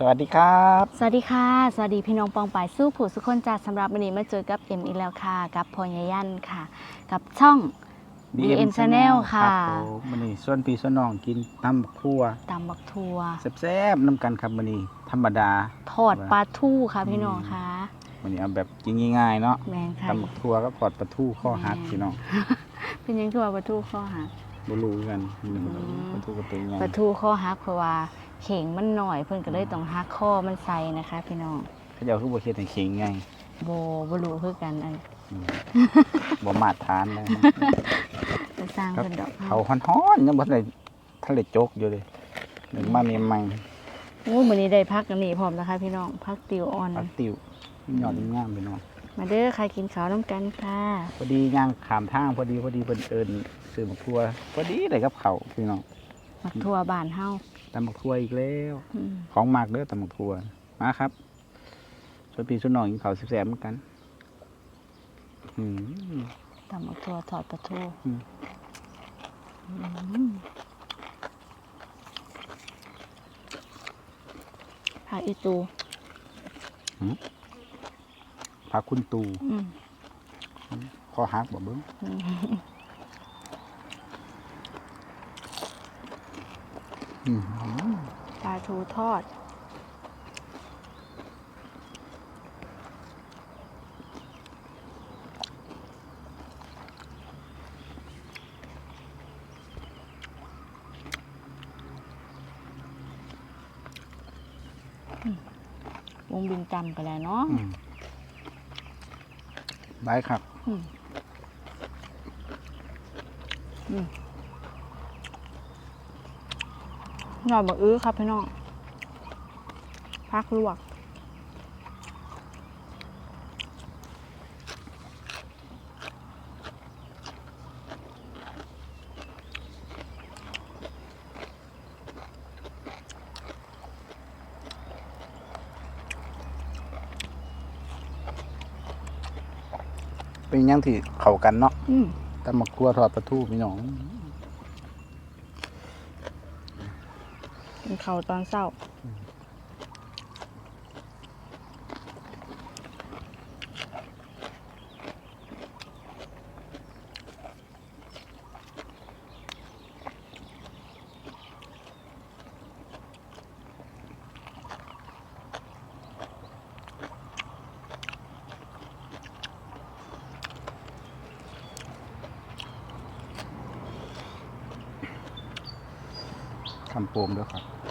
สวัสดีครับ สวัสดีค่ะ สวัสดีพี่น้องปองปายสู้ผู้สุขคนจัดสำหรับวันนี้มาเจอกับเอ็มอีกแล้วค่ะ กับพอยายันค่ะ กับช่อง BM Channel ค่ะรับผมมันนี้ส่วนพี่ส่วนน้องกินตำบักทั่วตำบักทัวแซ่บๆน้ำกันครับมันนี้ธรรมดาทอดปลาทูค่ะพี่น้องค่ะมันนี้เอาแบบกินง่ายๆเนาะแมงค่ะตำบักทั่วก็ปอดปลาทูข้อหักพี่น้องเป็นยังคือว่าปลาทูข้อหักบ่รู้กันอืมปลาทูกับตัวใหญ่ปลาทูข้อหักเพราะว่า เข่งมันหน่อยเพิ่นก็เลยต้องหักข้อมันใส่นะคะ พี่น้องเขาเจ้าคือบ่เฮ็ดให้เข็งไงโบบ่รู้คือกันอันอืมบ่มาตรฐานเลยไปสร้างครับ เพิ่นดอกเขาฮ้อนๆยังบ่ทันได้ทันได้จกอยู่เลยหนึ่งมาใหม่โอ้มื้อนี้ได้พักกันนี่พร้อมนะคะ พี่น้องพักติวอ่อนๆปลาติ๋วยอดงามๆพี่น้องมาเด้อใครกินข้าวน้ำกันค่ะพอดีย่างขามทางพอดีพอดีเพิ่นเอิ้นซื้อบักทั่วพอดีได้กับเขาวพี่น้อง มักทัวบ้านเฮา ตำบักทั่วอีกแล้วอืมของมากเด้อตำบักทั่วมาครับส่วนพี่ส่วนน้องกินข้าวแซ่บๆเหมือนกัน อืมตำบักทัวทอดปลาทูอืม อืมผักอีตูพาคุณตูอืมขอฮักบ่เบิ่งอืม ปลาทูทอดอืมวงบินจำกันแล้วเนาะอืมได้ครับ อืมอืม หน่อยบักอื้อครับพี่น้องพักลวกเป็นหยังที่เข้ากันเนาะอืมตำบักทั่วทอดปลาทูพี่น้อง กินข้าวตอนเช้าคำโปมด้วยครับ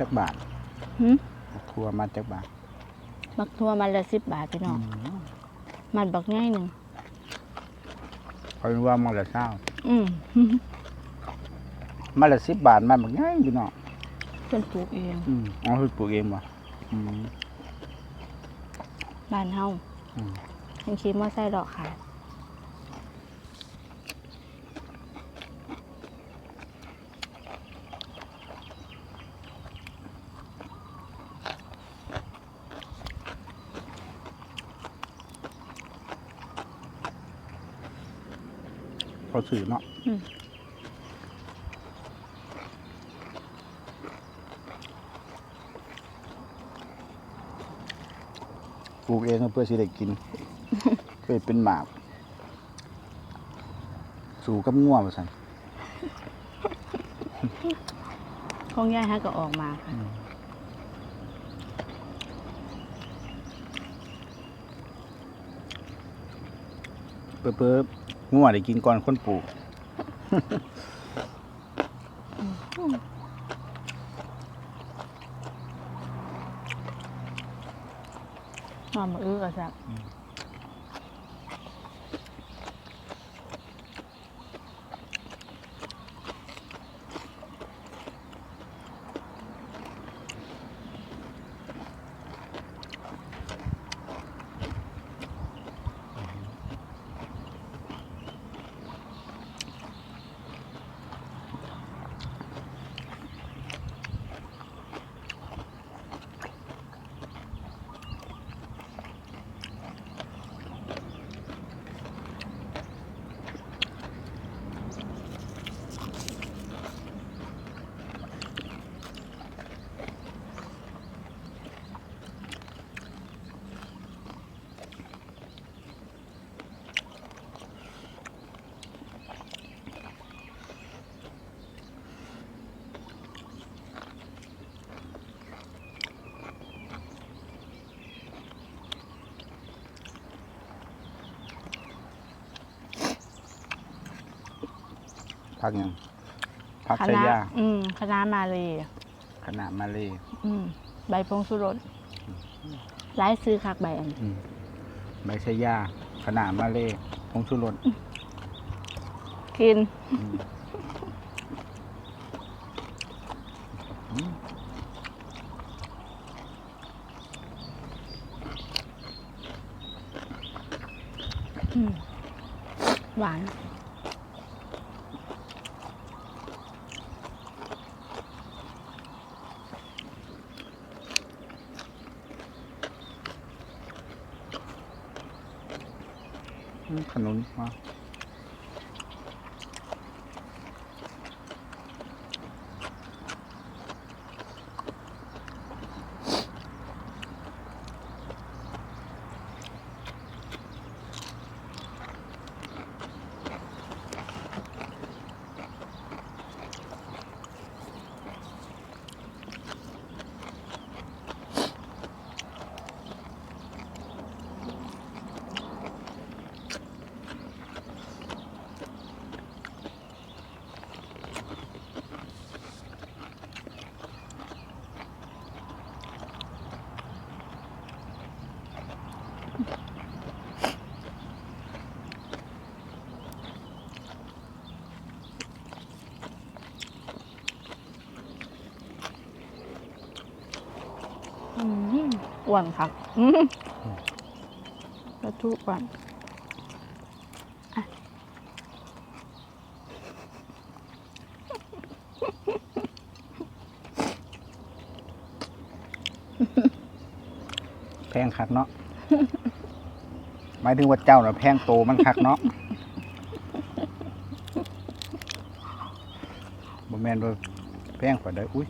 จักบาทหืมทัวมาจักบาทบักทัวมันละสิบบาทพี่น้องมันบักง่ายหนึ่งเขาเรียกว่ามาละเช้าอืมมาละสิบบาทมันแบบง่ายพี่น้องเพิ่นปลูกเองอืมอ๋อคือปลูกเองวะอืม บ้านเฮาอืม ยังคิดว่าใส่ดอกขาย เขาสื่อเนาะอืมปลูกเองเพื่อสิได้กินเคยเป็นหมาก สู่กับง่วมาสั่นของยายฮะก็ออกมาค่ะเพื่อเพื่อ ง่วได้กินก่อนคนปลูกนอนมาอื้อก็ซับ พักยังพักคใช้ณะยาอืมคณะมาเลย ขนาดมาเลยอืมใบพงสุรสร้ายซื้อคักใบอันอืมใบใช้ยาขนาดมาเลยผงชูรสกิน อืมอืม อืมหวาน อืมขนุนมา อืม อ้วนครับอืมกระทุกวันแพงคักเนาะหมายถึงว่าเจ้าน่ะแพงโตมันคักเนาะบ่แม่นว่าแพงกว่าได้อุ้ย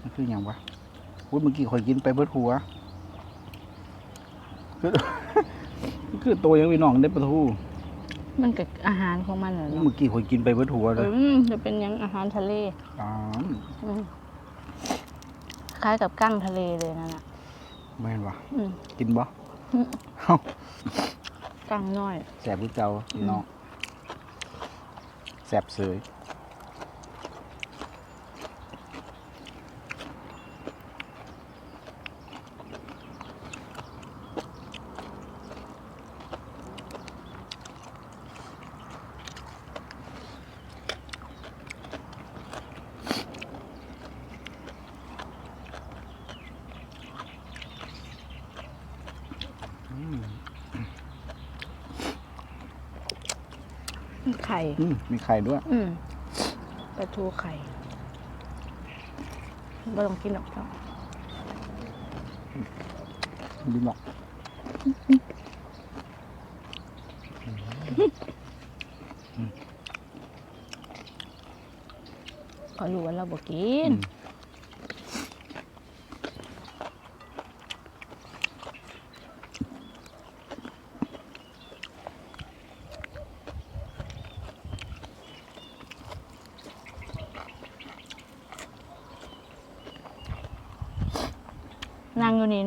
มันคือหยังวะอุ้ยเมื่อกี้ข่อยกินไปเบิดหัว คือคือโตยังพี่น้องได้ปลาทูมันกับอาหารของมันเหรอเนาะเมื่อกี้ข่อยกินไปเบิดหัวเลยอืมจะเป็นหยังอาหารทะเลอ๋ออืมคล้ายกับกั้งทะเลเลยนั่นน่ะแม่นวะอืมกินบ่อืมเอ้ากั้งน้อย แสบคือเก่าพี่น้องแสบเสย ไข่อืมมีไข่ด้วย อืมปลาทูไข่ไม่ต้องกินหรอกเจ้าดีหมอกขอรู้ว่าเราบอกกิอืนมนางอยู่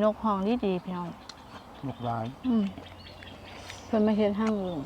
นี่นกห้องดีดีๆพี่น้อง นกลาย อืมเพิ่นมาเฮ็ดห้างลุง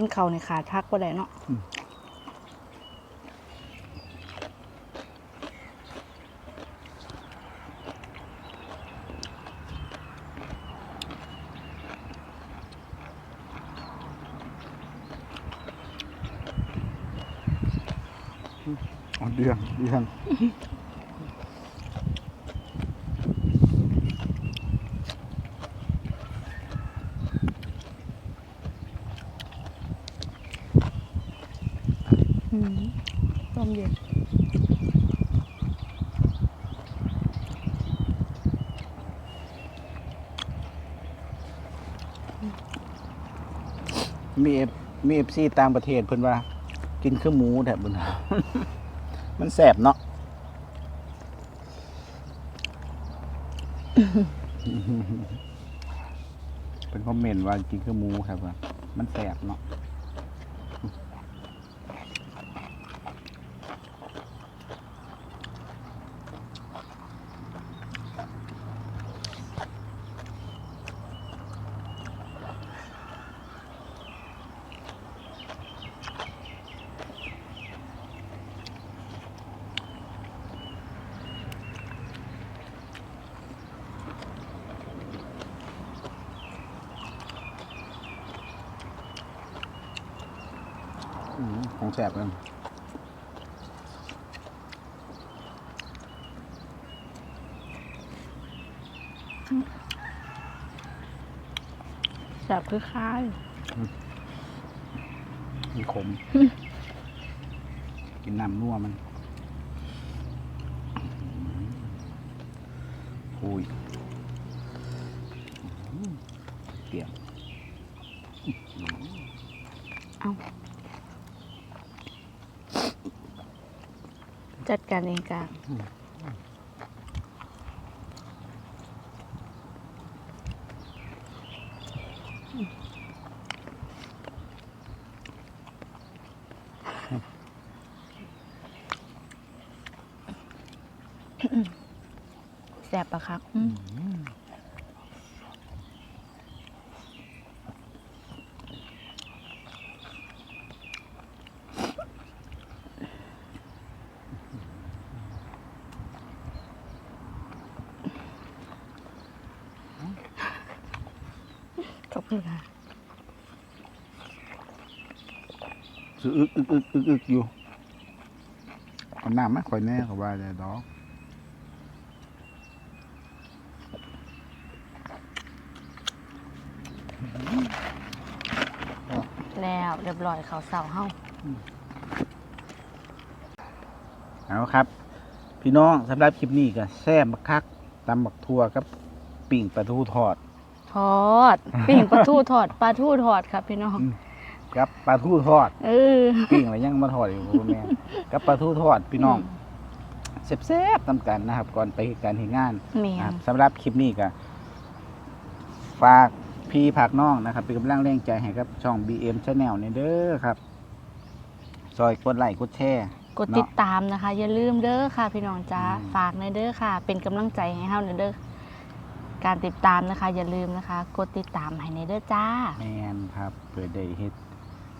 กินเขาในขาดพักบ่ได้เนาะอ๋อเดืองเดือง อืมต้มเย็น มี เอฟมีซีต่างประเทศเพิ่นว่า กินเครื่อหมูแต่บุญมันแสบเนาะเป็นคอมเมนต์ว่ากินเครื่อหมูครับว่ามันแสบเนาะ อืม ของแสบเลยแซ่บคือข้ายมีขม กินน้ำนัวมันอุ้ยอื้อเปรี้ยว จัด การเองกลางแสบปะครับ ขอบคุณค่ะซื้ออึกอึกอึกอึกอึกอยู่เอาน้ำมาค่อยแน่เขาว่าจะดอกแล้วเรียบร้อยเขาวเสาเฮาเอาครับ พี่น้องสำหรับคลิปนี้ก็แซ่บบักคักตำบักทั่วกับ ปิ่งปลาทูทอด ทอดปิ่งปลาทูทอดปลาทูทอดครับพี่น้องอืมกับปลาทูทอดเออปิ้งอะไรยังมาทอดอยู่คุณแม่กับปลาทูทอดพี่น้องแซ่บๆตำกันนะครับ ก่อนไปการเห็นงานเมียนะครับนสำหรับคลิปนี้ก็ฝากพี่ผักน้องนะครับเป็นกำลังแรงใจให้กับช่อง BM Channel นี่เด้อครับซอยกดไลค์กดแชร์กดติดตามนะคะ อย่าลืมเด้อค่ะ พี่น้องจ้าอืมฝากในอยเด้อค่ะ เป็นกำลังใจให้เฮาในอยเด้อ การติดตามนะคะ อย่าลืมนะคะ กดติดตามให้ในอยเด้อจ้า แมนครับเปิดได้เฮ็ด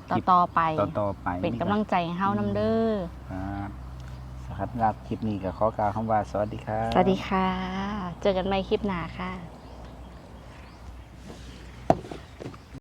คต่อลิปต่อไป ต่อต่อๆไปเป็นกำลังใจให้เฮานำเด้อครับสำหรับคลิปนี้ก็ขอกล่าวคำว่าสวัสดีครับ สวัสดีค่ะ เจอกันใหม่คลิปหน้าค่ะ